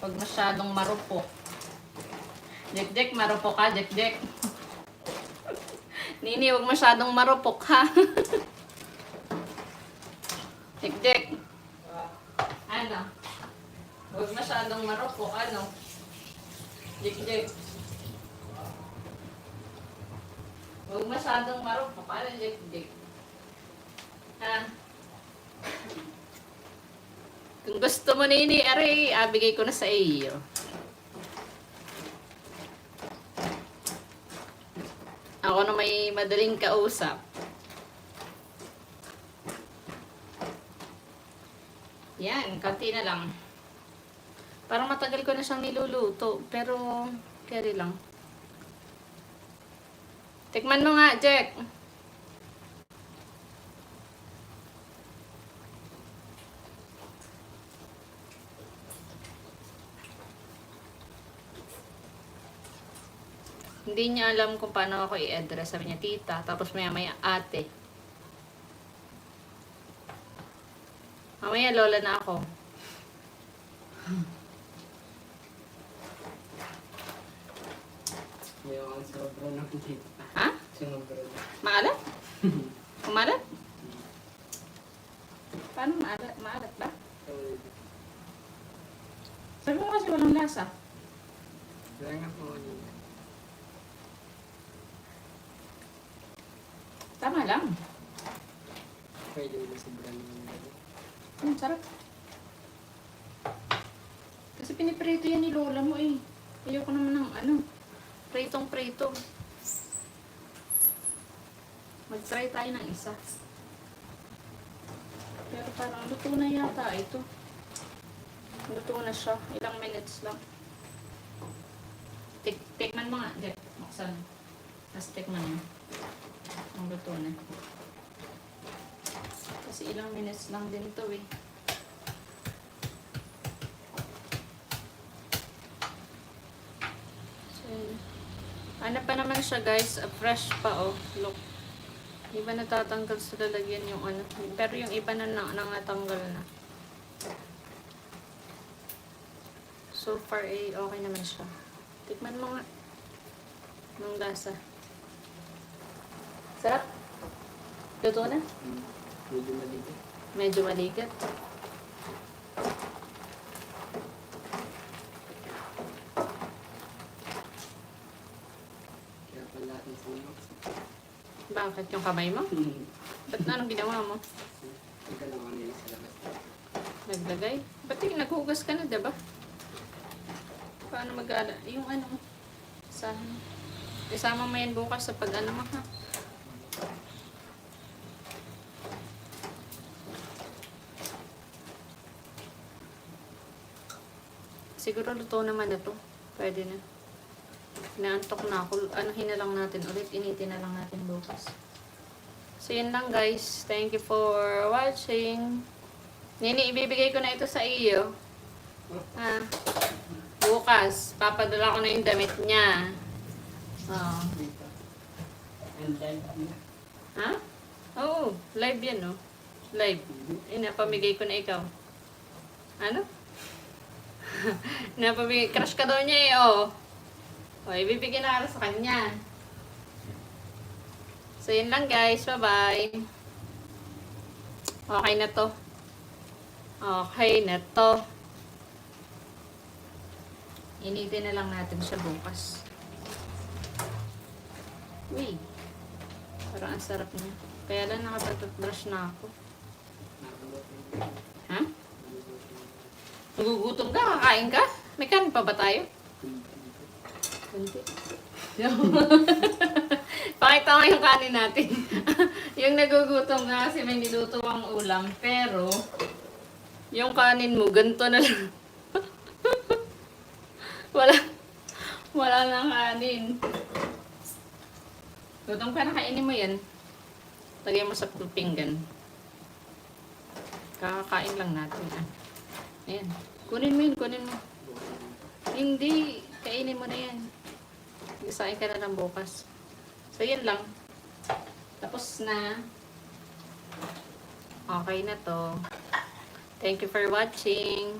Pag masyadong marupok. Jek, marupok ka, Jek. Nini, huwag masyadong marupok, ha? Jek. Ano? Huwag masyadong marupok, ano? Jek. Huwag masyadong marupok, ano, Jek? Ha? Kung gusto mo nini, aray, abigay ko na sa iyo. Ako na may madaling kausap. Yan, konti na lang. Parang matagal ko na siyang niluluto, pero carry lang. Tikman mo nga, Jack. Hindi niya alam kung paano ako i-address. Sabi niya, tita. Tapos maya maya, ate. Mamaya, lola na ako. Yung sobra ng tita. Ha? Sobra. Maalat? Kumalat? Paano maalat? Maalat ba? Sabi mo kasi walang lasa. Wala nga po Tama lang. Pwede mo sobra ng Hmm, sarap. Kasi piniprito yan ni Lola mo eh. Ayoko naman ng ano, pritong prito. Mag-try tayo ng isa. Pero parang luto na yata ito. Luto na siya. Ilang minutes lang. Tik tikman mo nga, Jack. Buksan. Tapos tikman mo. Ang luto na. Kasi ilang minutes lang din to eh. So, ano pa naman siya guys, fresh pa oh. Look. Di ba natatanggal sa lalagyan yung ano. Pero yung iba na na nangatanggal na. So far eh, okay naman siya. Tikman mo nga. Nung lasa. Sarap. Luto na. Medyo maliit. Medyo maligat. Kaya pala ang sunog. Bakit yung kamay mo? Ba't na anong ginawa mo? Ikaw lang kanila sa labas. Naglagay? Ba't yung naghugas ka na, diba? Paano mag Yung ano, sa... Isama mo yan bukas sa pag ano mo, ha? Siguro luto naman na to. Pwede na. Inaantok na ako. Ano na lang natin ulit. Initin na lang natin bukas. So, yun lang guys. Thank you for watching. Nini, ibibigay ko na ito sa iyo. Ah, bukas, papadala ko na yung damit niya. Oh. Ha? Oo, live yan, no? Live. Inapamigay ko na ikaw. Ano? Napamigay, crush ka daw niya eh, oh. O, ibibigay na ako sa kanya. So, yun lang guys. Bye-bye. Okay na to. Okay na to. Initin na lang natin siya bukas. Uy. Parang ang sarap niya. Kaya lang nakapag-brush na ako. Nagugutom ka? Kakain ka? May kanin pa ba tayo? Kunti. Pakita mo yung kanin natin. yung nagugutom ka kasi may niluto ang ulam. Pero, yung kanin mo, ganito na lang. wala, wala nang kanin. Gutom ka na, kainin mo yan. Lagay mo sa pinggan. Kakakain lang natin. Ah. Ayan. Kunin mo yun, kunin mo. Hindi, kainin mo na yan. Isain ka na lang bukas. So, yan lang. Tapos na. Okay na to. Thank you for watching.